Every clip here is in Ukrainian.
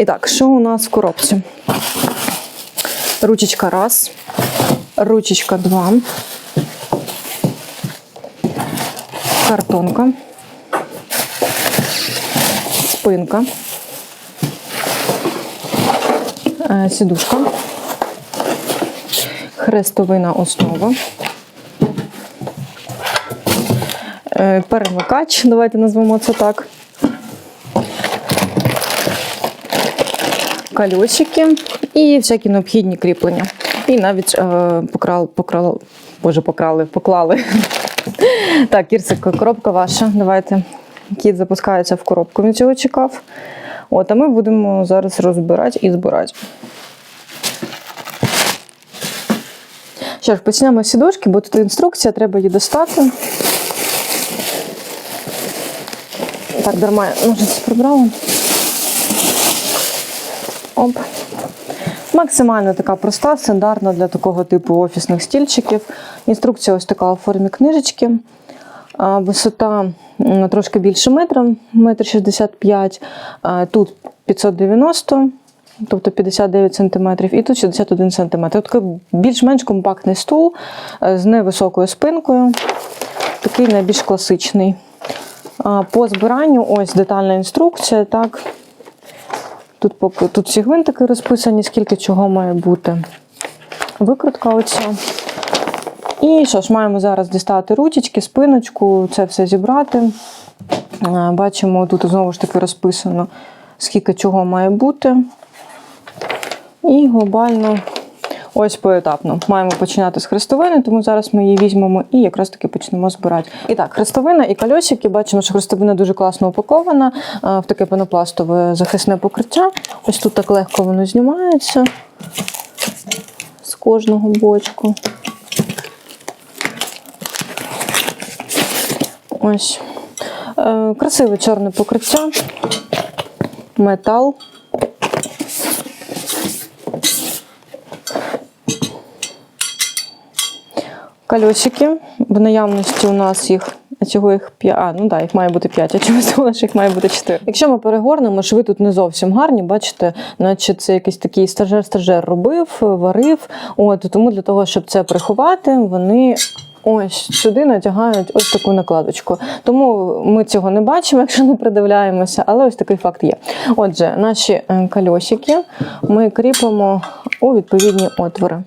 І так, що у нас в коробці? Ручечка раз, ручечка два, картонка, спинка, е, сідушка, хрестовина основа. Е, Перемикач, давайте назвемо це так. Кольосики і всякі необхідні кріплення. І навіть е, покрал, покрал, боже, покрали, поклали. Так, Кірсик, коробка ваша. Давайте. Кіт запускається в коробку, він цього чекав. От, а ми будемо зараз розбирати і збирати. Що ж, почнемо з сідушки, бо тут інструкція, треба її достати. Так, дарма ножиці прибрала. Оп. Максимально така проста, стандартна для такого типу офісних стільчиків. Інструкція ось така у формі книжечки. Висота трошки більше метра, метр 65. Тут 590, тобто 59 см, і тут 61 см. Такий більш-менш компактний стул е, з невисокою спинкою. Такий найбільш класичний. По збиранню ось детальна інструкція. Так. Тут, поки, тут всі гвинтики розписані, скільки чого має бути. Викрутка оця. І що ж, маємо зараз дістати ручечки, спиночку, це все зібрати. Бачимо, тут знову ж таки розписано, скільки чого має бути. І глобально ось поетапно. Маємо починати з хрестовини, тому зараз ми її візьмемо і якраз таки почнемо збирати. І так, хрестовина і кольосики. Бачимо, що хрестовина дуже класно упакована е, в таке пенопластове захисне покриття. Ось тут так легко воно знімається з кожного бочку. Ось. Е, красиве чорне покриття, метал. Кольосики. В наявності у нас їх. А чого їх 5? А, ну так, їх має бути 5, а чогось думала, що їх має бути 4. Якщо ми перегорнемо, шви тут не зовсім гарні, бачите, наче це якийсь такий стажер-стажер робив, варив. От, тому для того, щоб це приховати, вони ось сюди натягають ось таку накладочку. Тому ми цього не бачимо, якщо не придивляємося, але ось такий факт є. Отже, наші е, кольосики ми кріпимо у відповідні отвори.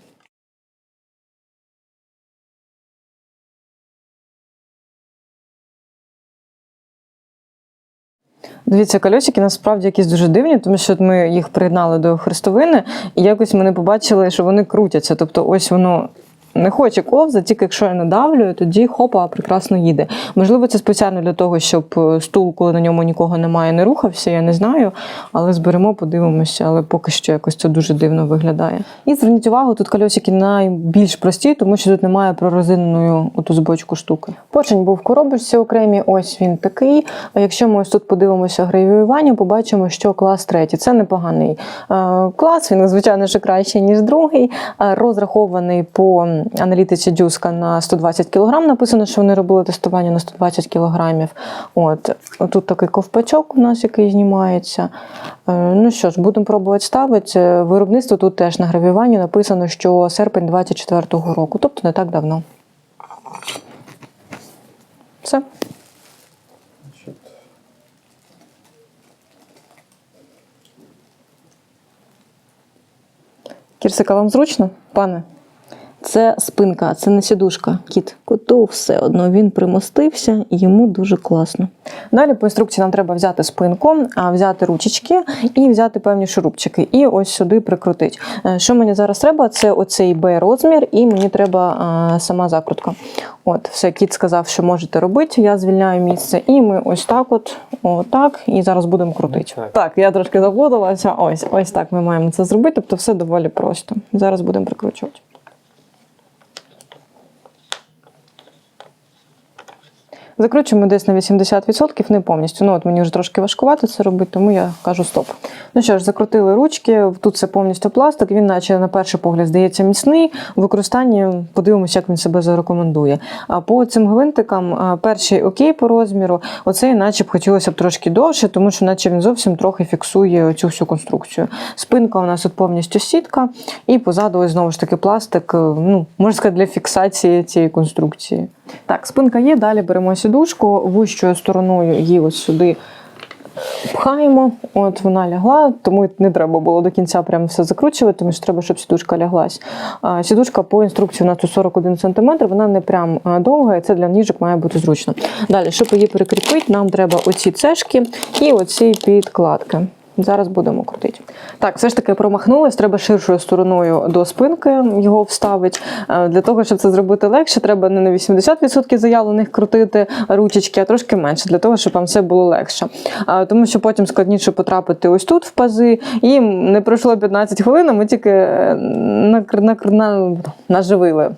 Дивіться, кольосики насправді якісь дуже дивні, тому що ми їх приєднали до хрестовини, і якось ми не побачили, що вони крутяться. Тобто, ось воно. Не хоче ковзати, тільки якщо я надавлюю, тоді хопа прекрасно їде. Можливо, це спеціально для того, щоб е, стул, коли на ньому нікого немає, не рухався, я не знаю. Але зберемо, подивимося, але поки що якось це дуже дивно виглядає. І зверніть увагу, тут кольосики найбільш прості, тому що тут немає прорезиненої оту збочку штуки. Поршень був в коробочці окремі, ось він такий. А якщо ми ось тут подивимося гравіювання, побачимо, що клас третій. Це непоганий е, клас, він, звичайно, ще кращий, ніж другий. Е, Розрахований по аналітиці Дюска на 120 кг. Написано, що вони робили тестування на 120 кг. От тут такий ковпачок у нас, який знімається. Е, Ну що ж, будемо пробувати ставити. Виробництво тут теж на гравіюванні написано, що серпень 24-го року, тобто не так давно. Все. Кірсика, вам зручно, пане? Це спинка, це не сідушка. Кіт. Коту все одно він примостився і йому дуже класно. Далі по інструкції нам треба взяти спинку, а, взяти ручечки і взяти певні шурупчики. І ось сюди прикрутити. Е, Що мені зараз треба? Це оцей Б-розмір, і мені треба а, сама закрутка. От, все, кіт сказав, що можете робити. Я звільняю місце. І ми ось так, от, отак, і зараз будемо крутити. Так. Так, я трошки заплуталася. Ось, ось так ми маємо це зробити. Тобто все доволі просто. Зараз будемо прикручувати. Закручуємо десь на 80%, не повністю. Ну от мені вже трошки важкувато це робити, тому я кажу стоп. Ну що ж, закрутили ручки. Тут це повністю пластик. Він, наче на перший погляд, здається міцний. В використанні подивимося, як він себе зарекомендує. А по цим гвинтикам перший окей по розміру. Оцей, наче б хотілося б трошки довше, тому що, наче він зовсім трохи фіксує цю всю конструкцію. Спинка у нас тут повністю сітка, і позаду ось знову ж таки пластик. е, Ну можна сказати, для фіксації цієї конструкції. Так, спинка є. Далі беремо сідушку вищою стороною її ось сюди пхаємо. От вона лягла, тому не треба було до кінця прямо все закручувати, тому що треба, щоб сідушка ляглась. Сідушка по інструкції у нас 41 см, вона не прям довга, і це для ніжок має бути зручно. Далі, щоб її прикріпити, нам треба оці цешки і оці підкладки. Зараз будемо крутити. Так, все ж таки промахнулась, треба ширшою стороною до спинки його вставити. Е, Для того, щоб це зробити легше, треба не на 80% заявлених крутити ручечки, а трошки менше, для того, щоб вам все було легше. Е, Тому що потім складніше потрапити ось тут в пази. І не пройшло 15 хвилин, ми тільки е, наживили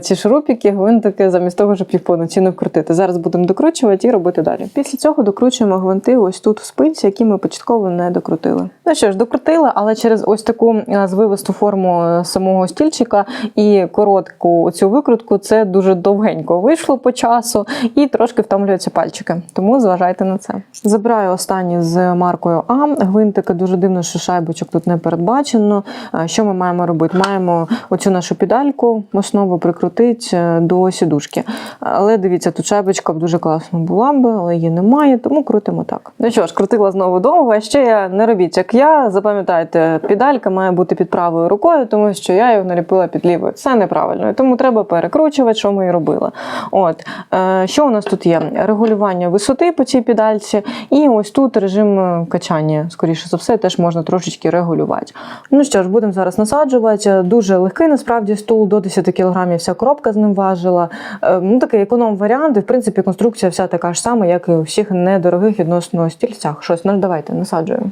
ці шурупики, гвинтики, замість того, щоб їх повноцінно вкрутити. Зараз будемо докручувати і робити далі. Після цього докручуємо гвинти ось тут в спинці, які ми початково не докрутили. Ну що ж, докрутили, але через ось таку е, звивисту форму е, самого стільчика і коротку цю викрутку це дуже довгенько вийшло по часу і трошки втомлюються пальчики. Тому зважайте на це. Забираю останні з маркою А. Гвинтики дуже дивно, що шайбочок тут не передбачено. Е, Що ми маємо робити? Маємо оцю нашу педальку основу прикрутити до сідушки. Але дивіться, тут шайбочка б дуже класно була б, але її немає, тому крутимо так. Ну що ж, крутила знову довго. А ще я не робіть, як я. Запам'ятайте, педалька має бути під правою рукою, тому що я його наліпила під лівою. Це неправильно. Тому треба перекручувати, що ми і робили. От е, що у нас тут є? Регулювання висоти по цій педальці, і ось тут режим е, качання, скоріше за все, теж можна трошечки регулювати. Ну що ж, будемо зараз насаджувати. Дуже легкий насправді стул, до 10 кг вся коробка з ним важила. Е, Ну, такий економ варіант, і в принципі конструкція вся така ж сама, як і у всіх недорогих відносно стільцях. Щось, ну давайте насаджуємо.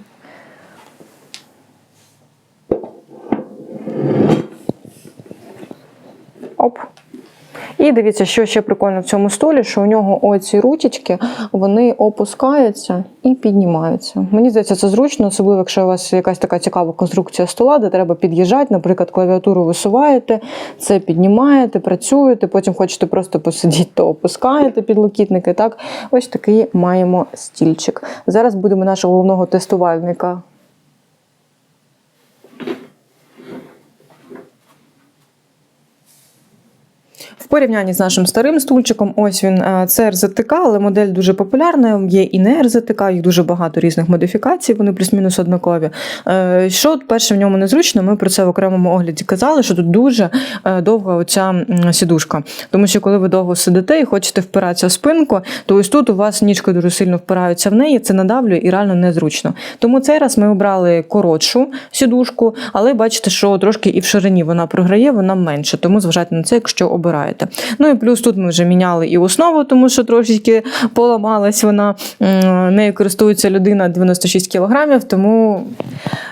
І дивіться, що ще прикольно в цьому столі, що у нього оці ручечки вони опускаються і піднімаються. Мені здається, це зручно, особливо якщо у вас якась така цікава конструкція стола, де треба під'їжджати, наприклад, клавіатуру висуваєте, це піднімаєте, працюєте, потім хочете просто посидіти, то опускаєте підлокітники. Так, ось такий маємо стільчик. Зараз будемо нашого головного тестувальника В порівнянні з нашим старим стульчиком, ось він е, це РЗТК, але модель дуже популярна. Є і не РЗТК, їх дуже багато різних модифікацій, вони плюс-мінус однакові. Е, Що перше в ньому незручно, ми про це в окремому огляді казали, що тут дуже е, довга оця сідушка. Тому що коли ви довго сидите і хочете впиратися в спинку, то ось тут у вас ніжки дуже сильно впираються в неї, це надавлює і реально незручно. Тому цей раз ми обрали коротшу сідушку, але бачите, що трошки і в ширині вона програє, вона менше. Тому зважайте на це, якщо обираєте. Ну і плюс тут ми вже міняли і основу, тому що трошечки поламалась вона. Нею користується людина 96 кг, тому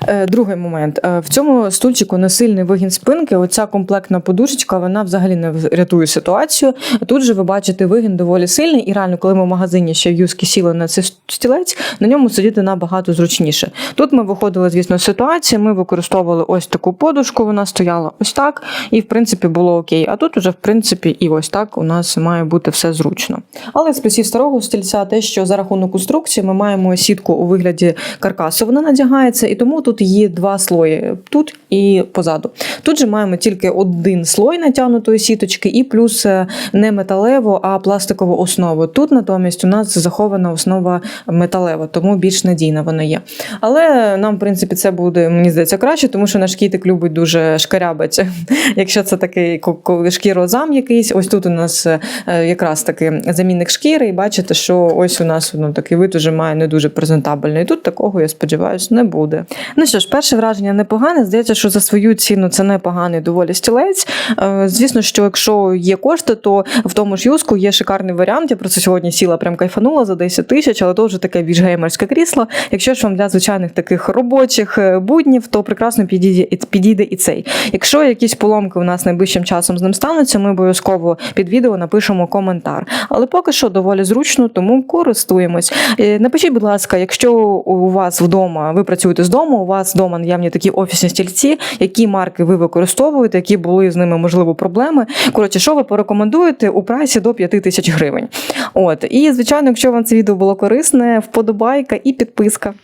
Е, другий момент. Е, В цьому стульчику не сильний вигін спинки. Оця комплектна подушечка, вона взагалі не рятує ситуацію. Тут же ви бачите вигін доволі сильний, і реально, коли ми в магазині ще в юскі сіли на цей стілець, на ньому сидіти набагато зручніше. Тут ми виходили, звісно, з ситуації. Ми використовували ось таку подушку, вона стояла ось так, і в принципі було окей. А тут уже, в принципі, і ось так у нас має бути все зручно. Але з плюсів старого стільця те, що за рахунок конструкції ми маємо сітку у вигляді каркасу, вона надягається, і тому тут є два слої тут і позаду. Тут же маємо тільки один слой натягнутої сіточки, і плюс е, не металеву, а пластикову основу. Тут натомість у нас захована основа металева, тому більш надійна вона є. Але нам, в принципі, це буде, мені здається, краще, тому що наш кітик любить дуже шкарябати. Якщо це такий ко- шкірозам якийсь, ось тут у нас е, якраз таки замінник шкіри, і бачите, що ось у нас ну, такий вид уже має не дуже презентабельний. Тут такого, я сподіваюся, не буде. Ну що ж, перше враження непогане. Здається, що за свою ціну це непоганий доволі стілець. Е, Звісно, що якщо є кошти, то в тому ж юску є шикарний варіант. Я про це сьогодні сіла, прям кайфанула за 10 тисяч, але то вже таке більш геймерське крісло. Якщо ж вам для звичайних таких робочих е, буднів, то прекрасно підійде, підійде і цей. Якщо якісь поломки у нас найближчим часом з ним стануться, ми обов'язково обов'язково під відео напишемо коментар. Але поки що доволі зручно, тому користуємось. Е, Напишіть, будь ласка, якщо у вас вдома ви працюєте з дому, у вас вдома наявні такі офісні стільці, які марки ви використовуєте, які були з ними можливо проблеми. Коротше, що ви порекомендуєте у прайсі до 5 тисяч гривень. От і звичайно, якщо вам це відео було корисне, вподобайка і підписка.